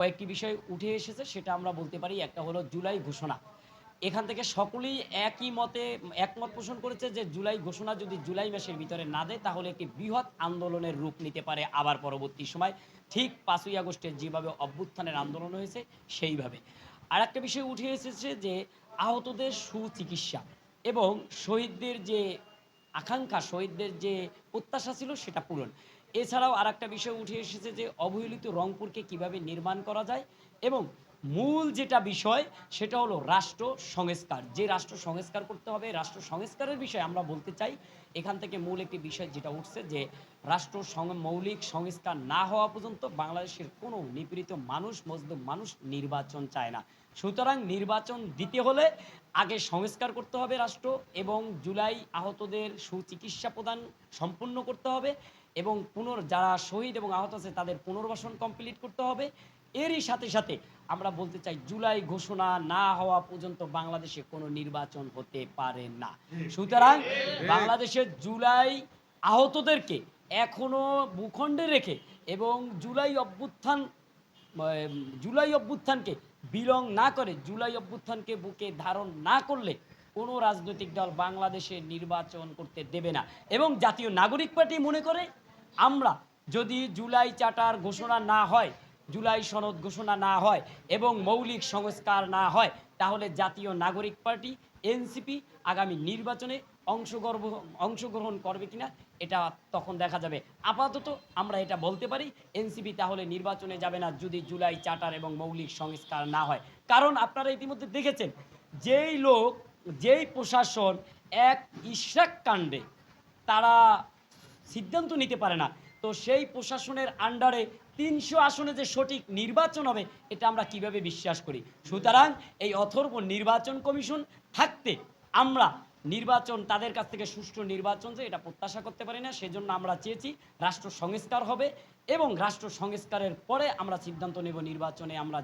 কয়েকটি বিষয় উঠে এসেছে, সেটা আমরা বলতে পারি, একটা হলো জুলাই ঘোষণা। এখান থেকে সকলেই একই মতে, একমত পোষণ করেছে যে জুলাই ঘোষণা যদি জুলাই মাসের ভিতরে না দেয়, তাহলে একটি বৃহৎ আন্দোলনের রূপ নিতে পারে আবার পরবর্তী সময়। ঠিক পাঁচই আগস্টের যেভাবে অভ্যুত্থানের আন্দোলন হয়েছে, সেইভাবে। আর একটা বিষয় উঠে এসেছে যে আহতদের সুচিকিৎসা এবং শহীদদের যে আকাঙ্ক্ষা শহীদদের যে প্রত্যাশা ছিল সেটা পূরণ। এছাড়াও আর একটা বিষয় উঠে এসেছে যে অবহেলিত রংপুরকে কীভাবে নির্মাণ করা যায় এবং মূল যেটা বিষয়, সেটা হলো রাষ্ট্র সংস্কার। যে রাষ্ট্র সংস্কার করতে হবে, রাষ্ট্র সংস্কারের বিষয়ে আমরা বলতে চাই, এখান থেকে মূল একটি বিষয় যেটা উঠছে যে, রাষ্ট্র মৌলিক সংস্কার না হওয়া পর্যন্ত বাংলাদেশের কোনো নিপীড়িত মানুষ মজদুম মানুষ নির্বাচন চায় না। সুতরাং নির্বাচন দিতে হলে আগে সংস্কার করতে হবে রাষ্ট্র এবং জুলাই আহতদের সুচিকিৎসা প্রদান সম্পূর্ণ করতে হবে এবং পুনর যারা শহীদ এবং আহত আছে তাদের পুনর্বাসন কমপ্লিট করতে হবে। এরই সাথে সাথে আমরা বলতে চাই, জুলাই ঘোষণা না হওয়া পর্যন্ত বাংলাদেশে কোনো নির্বাচন হতে পারে না। সুতরাং বাংলাদেশের জুলাই আহতদেরকে এখনও ভূখণ্ডে রেখে এবং জুলাই অভ্যুত্থান জুলাই অভ্যুত্থানকে বিলং না করে, জুলাই অভ্যুত্থানকে বুকে ধারণ না করলে কোনো রাজনৈতিক দল বাংলাদেশে নির্বাচন করতে দেবে না। এবং জাতীয় নাগরিক পার্টি মনে করে, আমরা যদি জুলাই চার্টার ঘোষণা না হয় জুলাই সনদ ঘোষণা না হয় এবং মৌলিক সংস্কার না হয়, তাহলে জাতীয় নাগরিক পার্টি, এনসিপি আগামী নির্বাচনে অংশগ্রহণ অংশগ্রহণ করবে কিনা, এটা তখন দেখা যাবে। আপাতত আমরা এটা বলতে পারি, এনসিপি তাহলে নির্বাচনে যাবে না যদি জুলাই চার্টার এবং মৌলিক সংস্কার না হয়। কারণ আপনারা ইতিমধ্যে দেখেছেন, যেই লোক, যেই প্রশাসন এক ইশরাক কাণ্ডে, তারা সিদ্ধান্ত নিতে পারে না। তো সেই প্রশাসনের আন্ডারে তিনশো আসনে যে সঠিক নির্বাচন হবে, এটা আমরা কীভাবে বিশ্বাস করি? সুতরাং এই অথর্ব নির্বাচন কমিশন থাকতে আমরা নির্বাচন, তাদের কাছ থেকে সুষ্ঠু নির্বাচন যে এটা প্রত্যাশা করতে পারি না, সেজন্য আমরা চেয়েছি রাষ্ট্র সংস্কার হবে এবং রাষ্ট্র সংস্কারের পরে আমরা সিদ্ধান্ত নেব নির্বাচনে আমরা